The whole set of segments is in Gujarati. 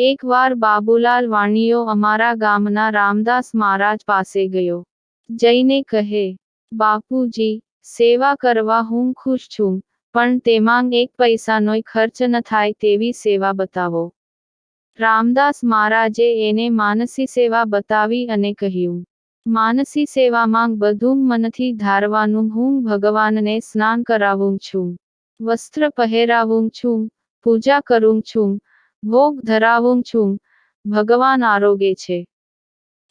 એકવાર બાબુલાલ વાણીઓ અમારા ગામના રામદાસ મહારાજ પાસે ગયો. જઈને કહે, બાપુજી, સેવા કરવા હું ખુશ છું, પણ તેમાં એક પૈસાનોય ખર્ચ ન થાય તેવી સેવા બતાવો. રામદાસ મહારાજે એને માનસી સેવા બતાવી અને કહ્યું, માનસી સેવામાં બધું મનથી ધારવાનું હું ભગવાનને સ્નાન કરાવું છું, વસ્ત્ર પહેરાવું છું, પૂજા કરું છું ભોગ ધરાવું છું. ભગવાન આરોગે છે.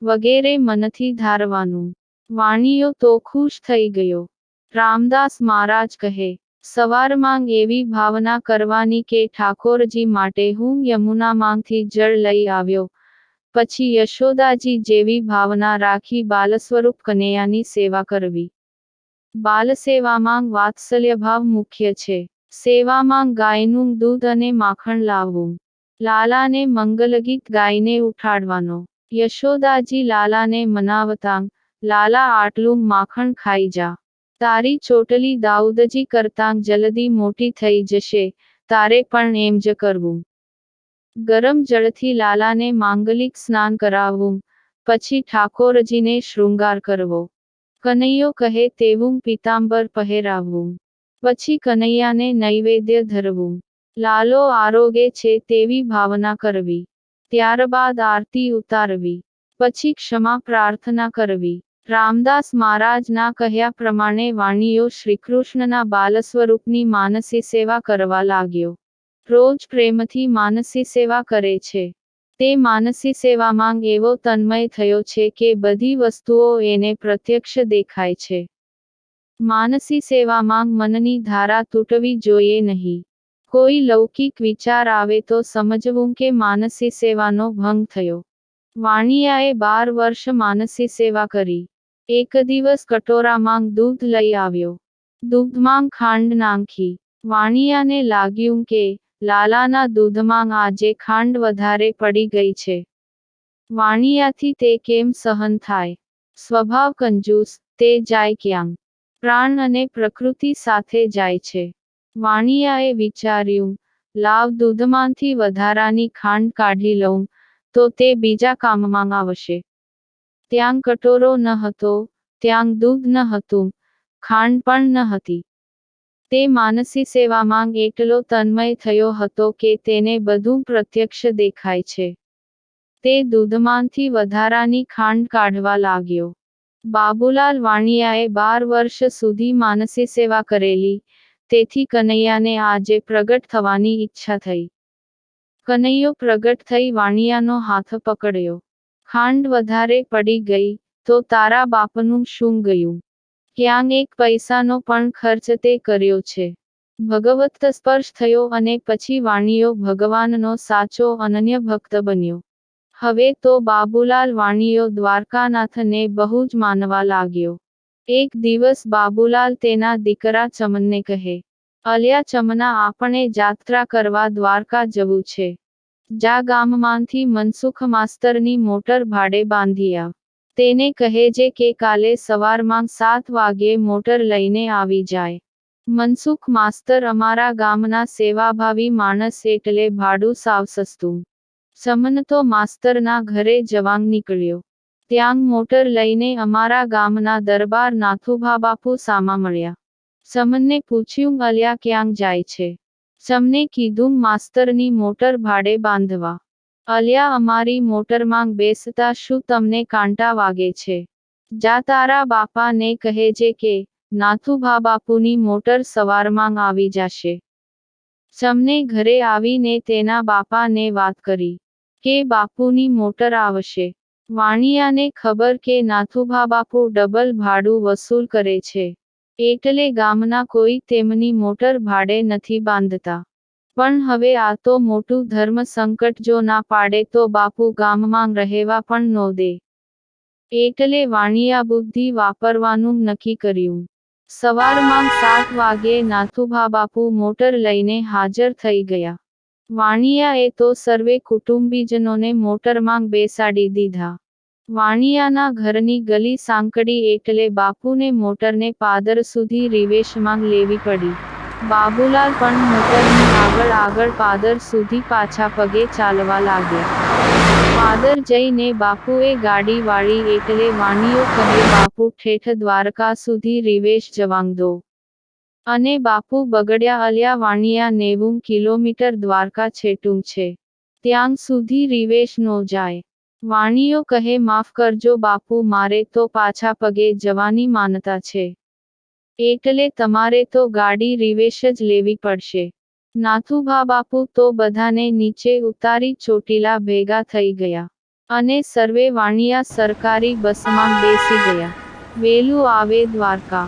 વગેરે મનથી ધારવાનું. વાણીઓ તો ખુશ થઈ ગયો. રામદાસ મહારાજ કહે, સવારમાં એવી ભાવના કરવાની કે ઠાકોરજી માટે હું યમુનામાંથી જળ લઈ આવ્યો. પછી યશોદાજી જેવી ભાવના રાખી બાલસ્વરૂપ કનૈયાની સેવા કરવી. બાલસેવામાં વાત્સલ્યભાવ મુખ્ય છે. સેવામાં ગાયનું દૂધ અને માખણ લાવવું. લાલાને મંગલગીત ગાઈને ઉઠાડવાનો. યશોદાજી લાલાને મનાવતાં, લાલા, આટલું માખણ ખાઈ જા. તારી ચોટલી દાઉદજી કરતાં જલ્દી મોટી થઈ જશે. તારે પણ એમ જ કરવું. ગરમ જળથી લાલાને માંગલિક સ્નાન કરાવવું પછી ઠાકોરજીને શૃંગાર કરવો. કનૈયો કહે તેવું પીતાંબર પહેરાવવું પછી કનૈયાને નૈવેદ્ય ધરવું. લાલો આરોગે છે તેવી ભાવના કરવી. ત્યારબાદ આરતી ઉતારવી. પછી ક્ષમા પ્રાર્થના કરવી. રામદાસ મહારાજના કહ્યા પ્રમાણે વાણીઓ શ્રીકૃષ્ણના બાલસ્વરૂપની માનસી સેવા કરવા લાગ્યો. રોજ પ્રેમથી માનસી સેવા કરે છે. તે માનસી સેવામાં એવો તન્મય થયો છે કે બધી વસ્તુઓ એને પ્રત્યક્ષ દેખાય છે. માનસી સેવામાં મનની ધારા તૂટવી જોઈએ નહીં. કોઈ લૌકિક વિચાર આવે તો સમજવું કે માનસી સેવાનો ભંગ થયો. વાણિયાએ બાર વર્ષ માનસી સેવા કરી. એક દિવસ કટોરામાં દૂધ લઈ આવ્યો. દૂધમાં ખાંડ નાખી. વાણિયાને લાગ્યું કે લાલાના દૂધમાં આજે ખાંડ વધારે પડી ગઈ છે. વાણિયાથી તે કેમ સહન થાય? સ્વભાવ કંજૂસ, તે જાય ક્યાં? પ્રાણ અને પ્રકૃતિ સાથે જાય છે. વાણિયાએ વિચાર્યું, લાવ દૂધમાંથી વધારાની ખાંડ કાઢી લઉં, તો તે બીજા કામમાં આવશે. ત્યાં કટોરો ન હતો, ત્યાં દૂધ ન હતું, ખાંડ પણ ન હતી. તે માનસી સેવામાં એટલો તન્મય થયો હતો કે તેને બધું પ્રત્યક્ષ દેખાય છે. તે દૂધમાંથી વધારાની ખાંડ કાઢવા લાગ્યો. બાબુલાલ વાણિયાએ બાર વર્ષ સુધી માનસી સેવા કરેલી તેથી કનૈયાને આજે પ્રગટ થવાની ઈચ્છા થઈ. કનૈયો પ્રગટ થઈ વાણિયાનો હાથ પકડ્યો. ખાંડ વધારે પડી ગઈ, તો તારા બાપનું શું ગયું? ક્યાં એક પૈસાનો પણ ખર્ચ તે કર્યો છે. ભગવત સ્પર્શ થયો અને પછી વાણીઓ ભગવાનનો સાચો અનન્ય ભક્ત બન્યો. હવે તો બાબુલાલ વાણીઓ દ્વારકાનાથને બહુ જ માનવા લાગ્યો. એક દિવસ બાબુલાલ તેના દીકરા ચમનને કહે, અલ્યા ચમના, આપણે જાત્રા કરવા દ્વારકા જવું છે. જા ગામમાંથી મનસુખ માસ્તરની મોટર ભાડે બાંધી આવ. તેને કહેજે કે કાલે સવારમાં સાત વાગ્યે મોટર લઈને આવી જાય. મનસુખ માસ્તર અમારા ગામના સેવાભાવી માણસ એટલે ભાડું સાવ સસ્તું ચમન તો માસ્તરના ઘરે જવાંગ નીકળ્યો. ત્યાં મોટર લઈને અમારા ગામના દરબાર નાથુભા બાપુ સામા મળ્યા. સમને પૂછ્યું, અલ્યા ક્યાં જાય છે? સમને કીધું, માસ્તરની મોટર ભાડે બાંધવા. અલ્યા, અમારી મોટરમાં બેસતા શું તમને કાંટા વાગે છે? જા, તારા બાપાને કહે છે કે નાથુભા બાપુની મોટર સવારમાં આવી જશે. સમને ઘરે આવીને તેના બાપાને વાત કરી કે, બાપુની મોટર આવશે. વાણિયાને ખબર કે નાથુભા બાપુ ડબલ ભાડું વસૂલ કરે છે. એટલે ગામના કોઈ તેમની મોટર ભાડે નથી બાંધતા. પણ હવે આ તો મોટું ધર્મ સંકટ જો ના પાડે તો બાપુ ગામમાં રહેવા પણ નો દે. એટલે વાણિયા બુદ્ધિ વાપરવાનું નક્કી કર્યું. સવારમાં સાત વાગ્યે નાથુભા બાપુ મોટર લઈને હાજર થઈ ગયા. વાણિયાએ તો સર્વે કુટુંબીજનોને મોટરમાં બેસાડી દીધા. વાણિયાના ઘરની ગલી સાંકડી એટલે બાપુને મોટરને પાદર સુધી રિવેશમાં લેવી પડી. બાબુલાલ પણ મોટરની આગળ આગળ પાદર સુધી પાછા પગે ચાલવા લાગ્યા. પાદર જઈને બાપુએ ગાડી વાળી એટલે વાણીઓ કહે, બાપુ, ઠેઠ દ્વારકા સુધી રિવેશ જવાંગ દો. અને બાપુ બગડ્યા અલ્યા વાણિયા નેવું કિલોમીટર દ્વારકા છેટું છે. ત્યાં સુધી રિવેશ નો જાય. વાણીઓ કહે, માફ કરજો બાપુ, મારે તો પાછા પગે જવાની માનતા છે. એટલે તમારે તો ગાડી રિવેશ જ લેવી પડશે. નાથુભા બાપુ તો બધાને નીચે ઉતારી ચોટીલા ભેગા થઈ ગયા. અને સર્વે વાણિયા સરકારી બસમાં બેસી ગયા. વેલું આવે દ્વારકા.